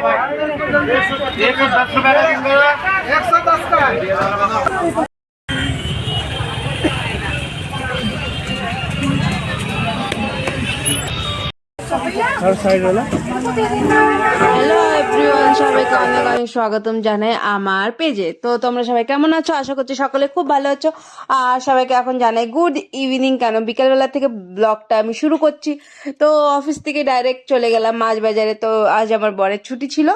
एक सौ दस रुपए হ্যালো স্বাগতম জানাই আমার পেজে। তো তোমরা সবাই কেমন আছো? আশা করছি সকলে খুব ভালো আছো। আর সবাইকে এখন জানাই গুড ইভিনিং কেন বিকেলবেলা থেকে ব্লগটা আমি শুরু করছি। তো অফিস থেকে ডাইরেক্ট চলে গেলাম মাছ বাজারে তো আজ আমার বরের ছুটি ছিল।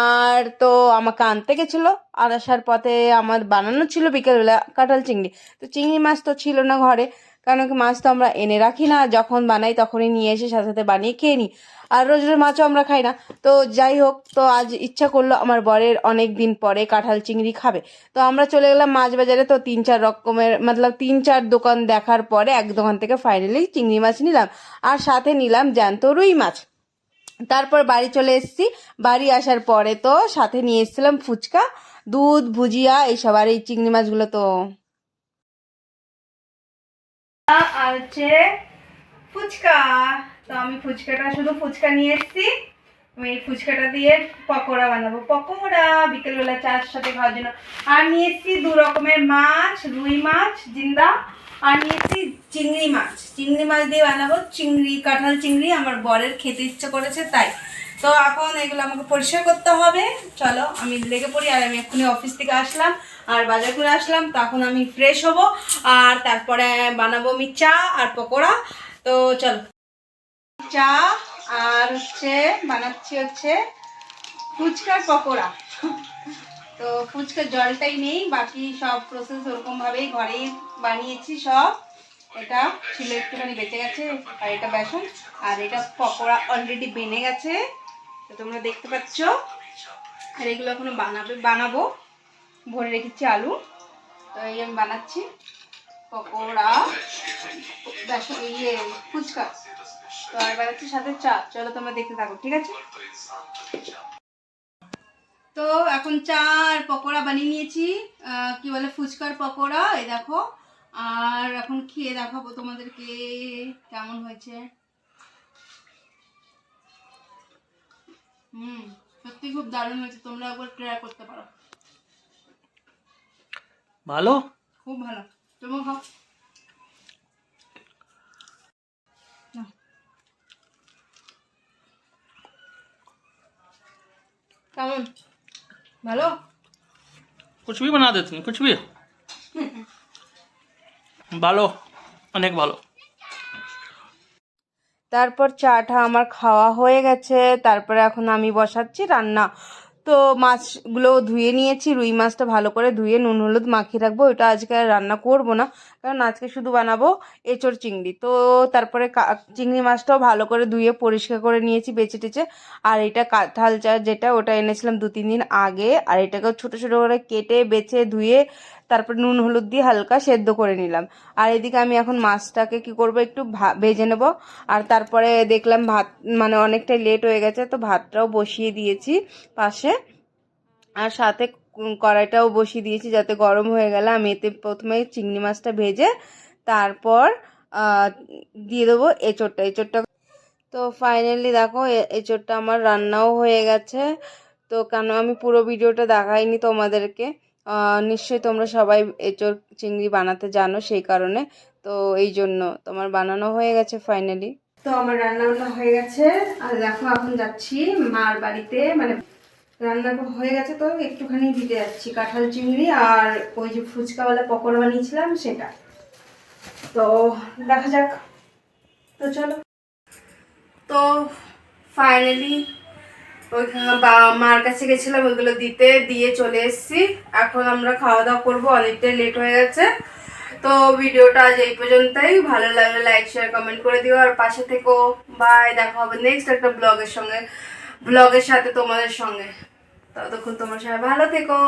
আর তো আমাকে আনতে গেছিল। আর আসার পথে আমার বানানো ছিল বিকেলবেলা কাঁঠাল চিংড়ি। তো চিংড়ি মাছ তো ছিল না ঘরে। কারণ কি মাছ তো আমরা এনে রাখি না, যখন বানাই তখনই নিয়ে এসে সাথে সাথে বানিয়ে খেয়ে নিই। আর রোজ রোজ মাছও আমরা খাই না। তো যাই হোক, তো আজ ইচ্ছা করল আমার বরের অনেক দিন পরে কাঁঠাল চিংড়ি খাবে। তো আমরা চলে গেলাম মাছ বাজারে, তো তিন চার রকমের, মতলব তিন চার দোকান দেখার পরে এক দোকান থেকে ফাইনালি চিংড়ি মাছ নিলাম। আর সাথে নিলাম জ্যান্ত রুই মাছ। তারপর বাড়ি চলে এসেছি। বাড়ি আসার পরে তো সাথে নিয়ে এসেছিলাম ফুচকা, দুধ, ভুজিয়া এইসব আর এই চিংড়ি মাছগুলো তো আর হচ্ছে ফুচকা। তো আমি ফুচকাটা শুধু ফুচকা নিয়ে এসেছি। এই ফুচকাটা দিয়ে পকোড়া বানাবো। পকোড়া, বিকেলবেলা চার সাথে খাওয়ার জন্য। আর নিয়ে এসেছি দু রকমের মাছ, রুই মাছ, জিন্দা। আর নিয়ে এসেছি চিংড়ি মাছ। চিংড়ি মাছ দিয়ে বানাবো। চিংড়ি, কাঁঠাল চিংড়ি আমার বরের খেতে ইচ্ছে করেছে, তাই। তো এখন এগুলো আমাকে পরিষ্কার করতে হবে। চলো, আমি লেগে পড়ি আর আমি এক্ষুনি অফিস থেকে আসলাম। আর বাজার করে আসলাম, তখন আমি ফ্রেশ হব। আর তারপরে বানাবো আমি চা আর পকোড়া। তো চলো। চা আর হচ্ছে, বানাচ্ছি হচ্ছে ফুচকার পকোড়া। তো ফুচকার জলটাই নেই, বাকি সব প্রসেস ওরকম ভাবেই ঘরেই বানিয়েছি সব। এটা ছিল একটুখানি বেঁচে গেছে, আর এটা বেসন, আর এটা পকোড়া অলরেডি বেনে গেছে। তো তোমরা দেখতে পাচ্ছ, আর এগুলো এখনও বানাবে, বানাবো। ভরে রেখেছি আলু। তো এই আমি বানাচ্ছি, পকোড়া, বেসন ইয়ে ফুচকা। তো আর বানাচ্ছি সাথে চা। চলো তোমরা দেখতে থাকো ঠিক আছে? তো এখন চা আর পকোড়া বানিয়ে নিয়েছি। কি বলে ফুচকার পকোড়া এই দেখো। আর এখন খেয়ে দেখাবো তোমাদেরকে কেমন হয়েছে। হুম সত্যি খুব দারুণ হয়েছে। তোমরা একবার ট্রাই করতে পারো। ভালো? খুব ভালো। তোমরা খাও। ভালো कुछ भी बना देते हैं कुछ भी ভালো অনেক ভালো তারপর চাটা আমার খাওয়া হয়ে গেছে তারপরে এখন আমি বসাচ্ছি রান্না তো মাছগুলো ধুয়ে নিয়েছি, রুই মাছটা ভালো করে ধুয়ে নুন, হলুদ মাখিয়ে রাখব। ওটা আজকে আর রান্না করব না, কারণ আজকে শুধু বানাবো এঁচড় চিংড়ি। তো তারপরে চিংড়ি মাছটাও ভালো করে ধুয়ে পরিষ্কার করে নিয়েছি, বেছে টেছে। আর এটা কাঁঠাল চা যেটা, ওটা এনেছিলাম দু তিন দিন আগে। আর এটাকে ছোটো ছোটো করে কেটে, বেছে, ধুয়ে তারপর নুন, হলুদ দিয়ে হালকা সেদ্ধ করে নিলাম। আর এদিকে আমি এখন মাছটাকে কি করব, একটু ভেজে নেব। আর তারপরে দেখলাম ভাত মানে অনেকটাই লেট হয়ে গেছে, তো ভাতটাও বসিয়ে দিয়েছি পাশে। আর সাথে কড়াইটাও বসিয়ে দিয়েছি যাতে গরম হয়ে গেলে। আমি এতে প্রথমে চিংড়ি মাছটা ভেজে তারপর দিয়ে দেবো এঁচোড়টা। এঁচোড়টা তো ফাইনালি দেখো এঁচোড়টা আমার রান্নাও হয়ে গেছে। তো কেন আমি পুরো ভিডিওটা দেখাইনি তোমাদেরকে? নিশ্চয়ই তোমরা সবাই এঁচোড় চিংড়ি বানাতে জানো সেই কারণে। তো এই জন্য তোমার বানানো হয়ে গেছে ফাইনালি তো আমার রান্না বান্না হয়ে গেছে। আর দেখো, এখন যাচ্ছি মার বাড়িতে। মানে রান্না হয়ে গেছে তো, একটুখানি দিতে যাচ্ছি কাঁঠাল চিংড়ি আর ওই যে ফুচকাওয়ালা পকোড়া বানিয়েছিলাম সেটা। তো দেখা যাক। তো চলো। তো ফাইনালি ওইখানে বাবা মার কাছে গেছিলাম, ওইগুলো দিতে, দিয়ে চলে এসেছি। এখন আমরা খাওয়া দাওয়া করব, অনেকটাই লেট হয়ে গেছে। তো ভিডিওটা আজ এই পর্যন্তই। ভালো লাগলে লাইক শেয়ার কমেন্ট করে দিও। আর পাশে থেকো। বাই দেখা হবে নেক্সট একটা ব্লগের সঙ্গে। ব্লগের সাথে তোমাদের সঙ্গে। ততক্ষণ তোমার সবাই ভালো থেকো।